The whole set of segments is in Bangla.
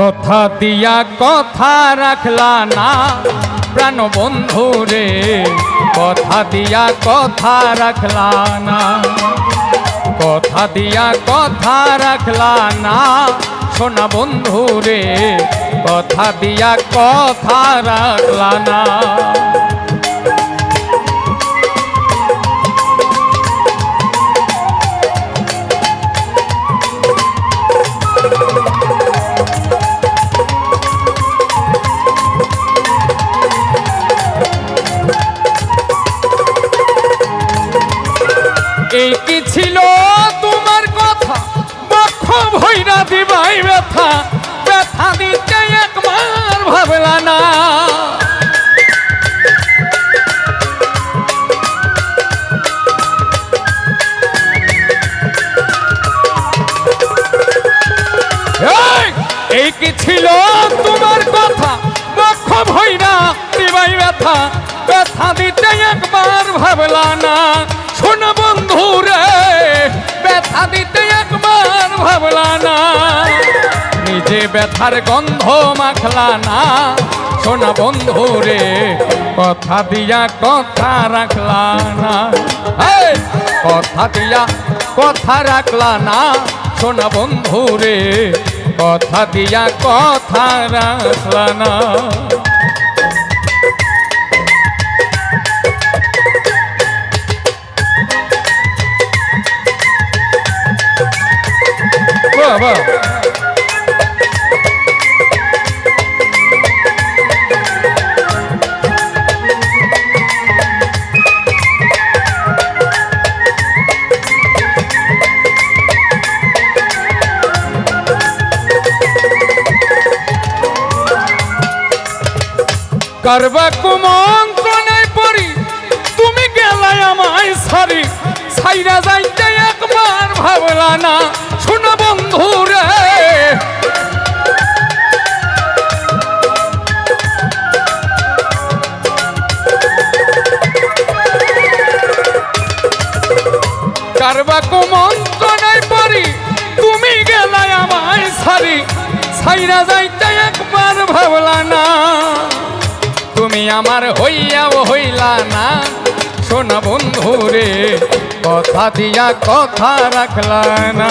কথা দিয়া কথা রাখলা না। প্রাণ বন্ধু রে, কথা দিয়া কথা রাখলা না। কথা দিয়া কথা রাখলা না। সোনা বন্ধু রে, কথা দিয়া কথা রাখলা না। ব্যথা ব্যথা দিতে একবার ভাবলা না। শোন বন্ধু রে ব্যথা দিতে একবার ভাবলা না। নিজে ব্যথার গন্ধ মাখলা না। শোনা বন্ধু রে কথা দিয়া কথা রাখলা না। কথা দিয়া কথা রাখলা না। শোনা বন্ধু রে কথা দিয়া কথা রাখলা না। বাহ করবা কুমঙ্কনে পড়ি তুমি গেলাই আমায় সারি সাইরা যাইতে একবার ভাবলা না। শোনা বন্ধু রে কারবা কুমঙ্কনে পড়ি তুমি গেলাই আমায় সারি সাইরা যাইতে একবার ভাবলা না। তুমি আমার হইয়াও হইলা না। শোনা বন্ধু রে কথা দিয়া কথা রাখলা না।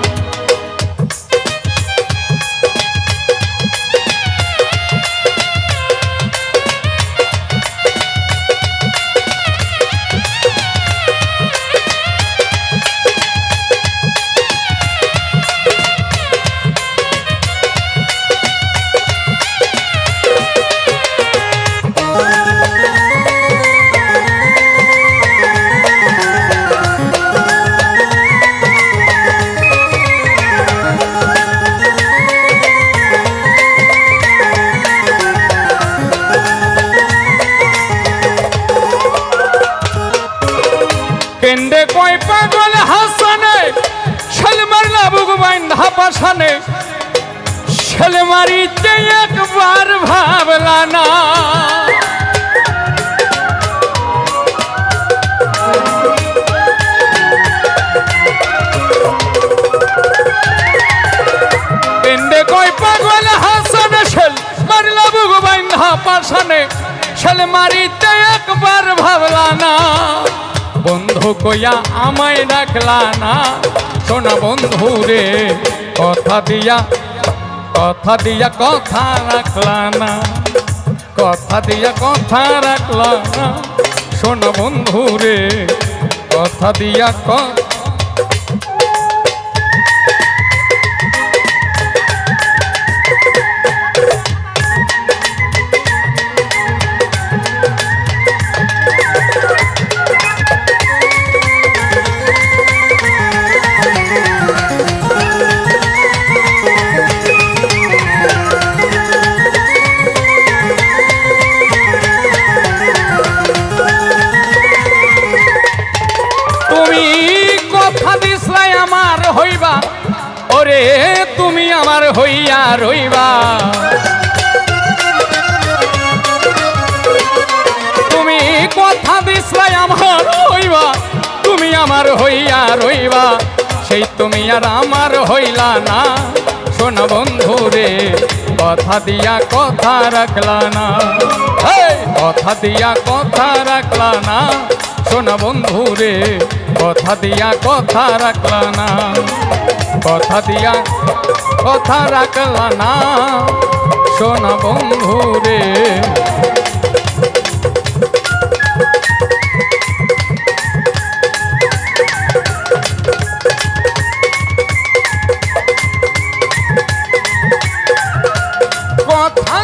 কয় পাগল হাসানে? ছেলে মারলা বুকু বাইন্ধা পাশানে। ছেলে মারিতে একবার ভাবলা না। কয় পাগল হাসানে, ছেলে মারলা বুকু বাইন্ধা পাশানে। ছেলে মারিতে একবার ভাবলা না। বন্ধু কইয়া আমায় রাখলা না। শোনা বন্ধু রে, কথা দিয়া কথা দিয়া কথা রাখলা না। কথা দিয়া কথা রাখলা না। শোনা বন্ধু রে, কথা দিয়া কথা রইবা। তুমি কথা দিসলাই আমার হইবা, তুমি আমার হইয়া রইবা। সেই তুমি আর আমার হইলা না। শোন বন্ধু রে, কথা দিয়া কথা রাখলা না। কথা দিয়া কথা রাখলা না। শোন বন্ধু রে, কথা দিয়া কথা রাখলা না। কথা দিয়া কথা রাখল না। সোনা বন্ধু রে। কথা